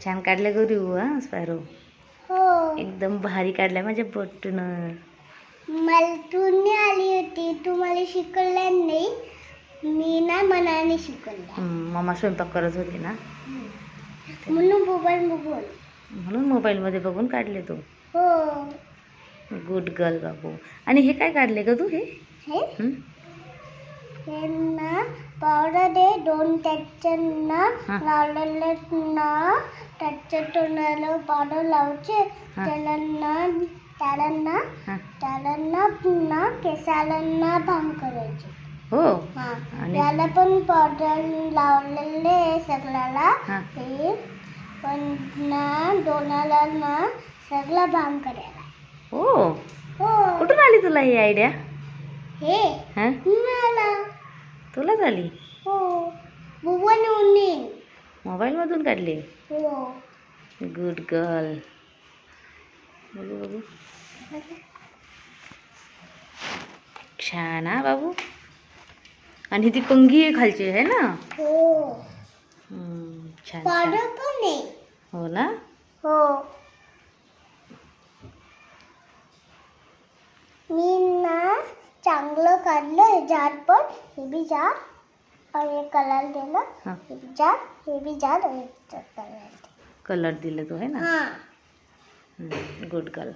छान काढलं गुरु हा स्पॅरो हो. एकदम भारी काढलाय माझ्या बटून. मला तू नाही आली होती तू मला शिकवलं नाही. मी ना मनाने शिकवलं मम्मा स्वयंपाक करत होती ना. म्हणून मोबाईल बघून म्हणून मोबाईलमध्ये बघून काढले तू. हो. गुड गर्ल बाबू. आणि हे काय काढले ग तू हे? हे? हं? हे ना पावडर दे दोन त्याच्यांना हा. लावलेलं ना त्याच्या पावडर लावायचे हा. त्याला त्याला. त्याला पुन्हा केसाला भांग करायचे हो हा आणि- याला पण पावडर लावलेले सगळ्याला हा. हे पण ना दोनाला ना सगळा भांग करायला हो हो कुठून आली तुला ही आयडिया हे हा मला तुला झाली हो मोबाईलमधून काढली? हो. गुड गर्ल बघू बघू. छान हा बाबू. आणि ती कंगी आहे खालची आहे ना? हो. हम्म, छान हो ना? हो. मी ना चांगलं काढलं हे झाड पण हे बी झाड आणि हे कलर दिलं. हा. हे हे बी झाड आणि हे कलर कलर दिले तू आहे ना? हां. Good girl